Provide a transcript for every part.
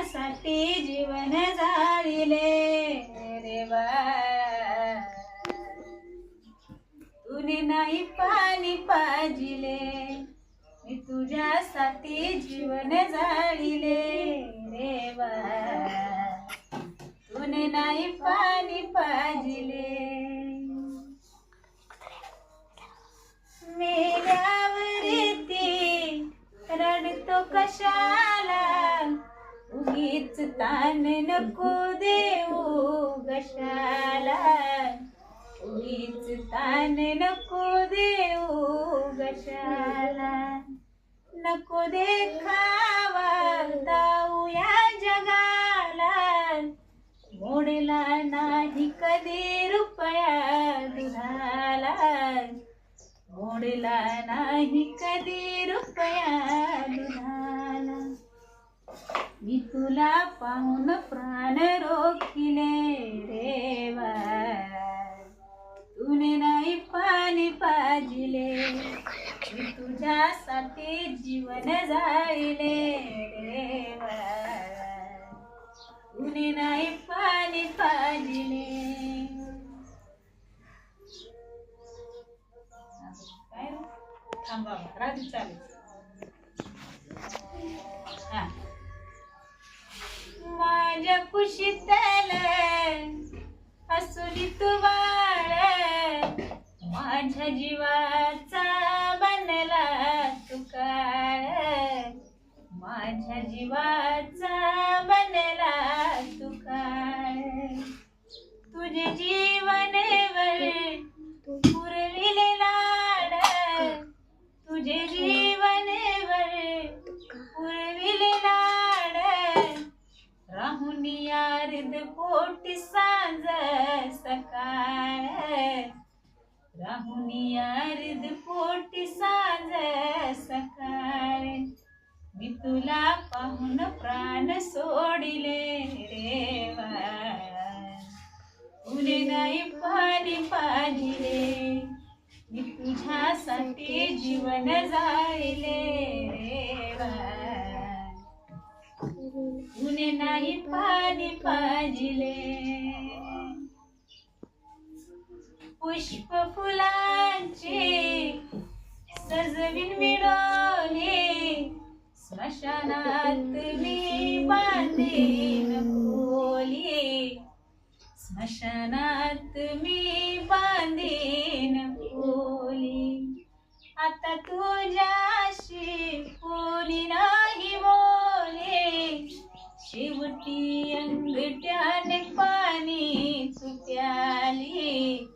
तुझ्यासाठी जीवन जाळिले रे बा तुने नाही पाणी पाजिले मी तुझ्यासाठी जीवन जाळिले रे बा तुने नाही पाणी पाजिले मेल्यावरती रडतो कशाला? उगीच तान नको देऊ गशाला. उगीच तान नको देऊ गशाला. नको देखावा दाऊ या जगाला. मोडला नाही कधी रुपया दुधाला. मोडला नाही कधी तुला पाहून प्राण रोखिले रेवा तुने नाही पाणी पाजिले तुझ्यासाठी जीवन जाईले रेवा तुने नाही पाणी पाजिले. थांबा राजू चालेल. हां. माझ्या कुशीतल असुली तू बाळ माझ्या जीवाचा पोटी साज सकाळ राहुन अर्ध पोटी साज सकाळ. मी तुला पाहून प्राण सोडिले रेवा तुने नाही पाणी पाहिले मी तुझ्यासाठी जीवन जाळले रेवा तुने नाही पा पाजिले। पुष्प फुलांचे सजविन मिळवले स्मशानात मी बांधेन खोली. स्मशानात मी प्याली.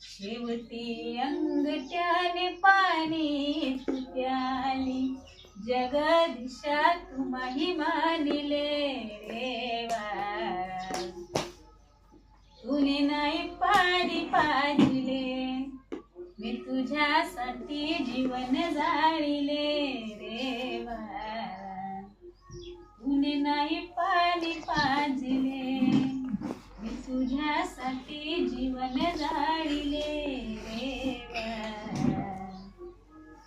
शेवटी अंगठ्याने पाणी प्याली. जगदिशा तू महिमानिले रेवा तुने नाही पाणी पाजिले मी तुझ्यासाठी जीवन जाळिले रेवा तुने नाही साठी जीवन जाळिले रेवा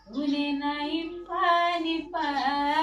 तुने नाही पाणी पा